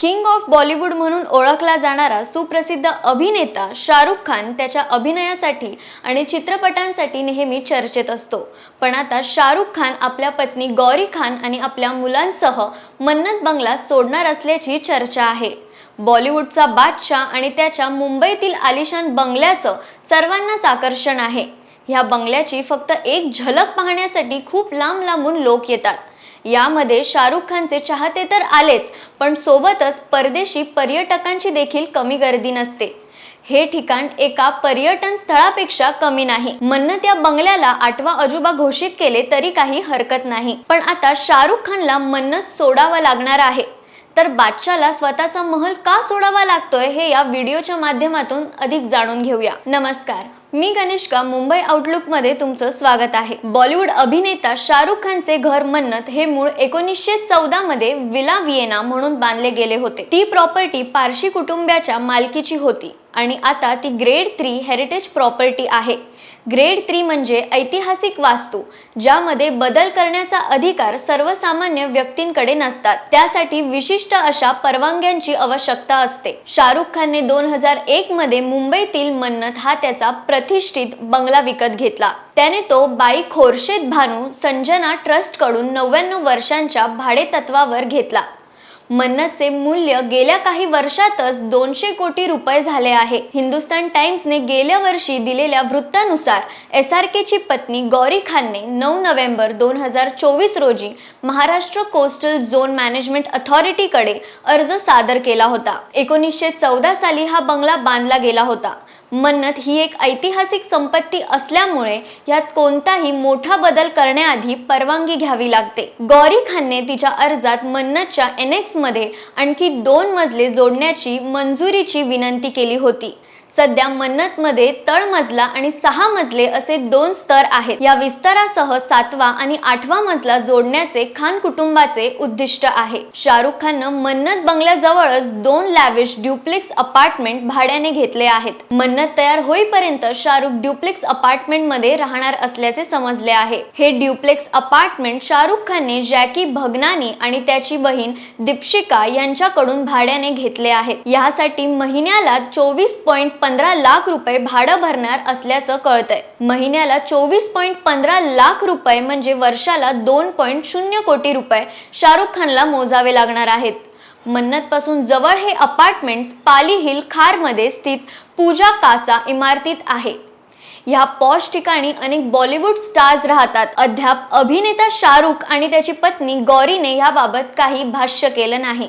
King of Bollywood म्हणून ओळखला जाणारा सुप्रसिद्ध अभिनेता शाहरुख खान त्याच्या अभिनयासाठी आणि चित्रपटांसाठी नेहमी चर्चेत असतो. पण आता शाहरुख खान आपल्या पत्नी गौरी खान आणि आपल्या मुलांसह मन्नत बंगला सोडणार असल्याची चर्चा आहे. बॉलिवूडचा बादशाह आणि त्याच्या मुंबईतील आलिशान बंगल्याचं सर्वांनाच आकर्षण आहे. ह्या बंगल्याची फक्त एक झलक पाहण्यासाठी खूप लांब लांबून लोक येतात. यामध्ये शाहरुख खानचे चाहते तर आलेच पण सोबतच परदेशी पर्यटकांची देखील कमी गर्दी नसते. हे ठिकाण एका पर्यटन स्थळापेक्षा कमी नाही. मन्नत त्या बंगल्याला आठवा अजुबा घोषित केले तरी काही हरकत नाही. पण आता शाहरुख खानला मन्नत सोडावं लागणार आहे. तर बादशाला स्वतःचा महल का सोडावा लागतोय हे या व्हिडिओच्या माध्यमातून अधिक जाणून घेऊया. नमस्कार. मी कनिष्का मुंबई आउटलुकमध्ये तुमचं स्वागत आहे. बॉलिवूड अभिनेता शाहरुख खानचे घर मन्नत हे मूळ एकोणीसशे चौदा मध्ये विला विएना म्हणून बांधले गेले होते. ती प्रॉपर्टी पारशी कुटुंबाच्या मालकीची होती आणि आता ती ग्रेड थ्री हेरिटेज प्रॉपर्टी आहे. ग्रेड थ्री म्हणजे ऐतिहासिक वास्तू ज्यामध्ये बदल करण्याचा अधिकार सर्वसामान्य व्यक्तींकडे नसतात. त्यासाठी विशिष्ट अशा परवानग्यांची आवश्यकता असते. शाहरुख खानने दोन हजार एक मध्ये मुंबईतील मन्नत हा त्याचा प्र प्रतिष्ठित बंगला विकत घेतला. त्याने तो बाई खोरशेद भानू संजना ट्रस्टकडून नव्याण्णव वर्षांच्या भाडेतत्वावर घेतला. मन्नतचे मूल्य गेल्या काही वर्षातच दोनशे कोटी रुपये झाले आहे. हिंदुस्तान टाइम्सने गेल्या वर्षी दिलेल्या वृत्तानुसार एस आर केची पत्नी गौरी खानने नऊ नोव्हेंबर दोन हजार चोवीस रोजी महाराष्ट्र कोस्टल झोन मॅनेजमेंट अथॉरिटीकडे अर्ज सादर केला होता. एकोणीसशे चौदा साली हा बंगला बांधला गेला होता. मन्नत ही एक ऐतिहासिक संपत्ती असल्यामुळे यात कोणताही मोठा बदल करण्याआधी परवानगी घ्यावी लागते. गौरी खानने तिच्या अर्जात मन्नतच्या एनेक्स मध्ये आणखी दोन मजले जोडण्याची मंजुरीची विनंती केली होती. सध्या मन्नतमध्ये तळमजला आणि सहा मजले असे दोन स्तर आहेत. या विस्तारासह सातवा आणि आठवा मजला जोडण्याचे खान कुटुंबाचे उद्दिष्ट आहे. शाहरुख खाननं मन्नत बंगल्याजवळच दोन लॅविश ड्युप्लेक्स अपार्टमेंट भाड्याने घेतले आहेत. मन्नत तयार होईपर्यंत शाहरुख ड्युप्लेक्स अपार्टमेंटमध्ये राहणार असल्याचे समजले आहे. हे ड्युप्लेक्स अपार्टमेंट शाहरुख खानने जॅकी भगनानी आणि त्याची बहीण दीपशिका यांच्याकडून भाड्याने घेतले आहेत. यासाठी महिन्याला चोवीस पॉईंट पंधरा लाख रुपये भाडं भरणार असल्याचं कळतंय. महिन्याला चोवीस पॉईंट पंधरा लाख रुपये म्हणजे वर्षाला दोन पॉईंट शून्य कोटी रुपये शाहरुख खानला मोजावे लागणार आहेत. मन्नतपासून जवळ हे अपार्टमेंट्स पाली हिल खारमध्ये स्थित पूजा कासा इमारतीत आहे. ह्या पॉश ठिकाणी अनेक बॉलिवूड स्टार्स राहतात. अद्याप अभिनेता शाहरुख आणि त्याची पत्नी गौरीने याबाबत काही भाष्य केलं नाही.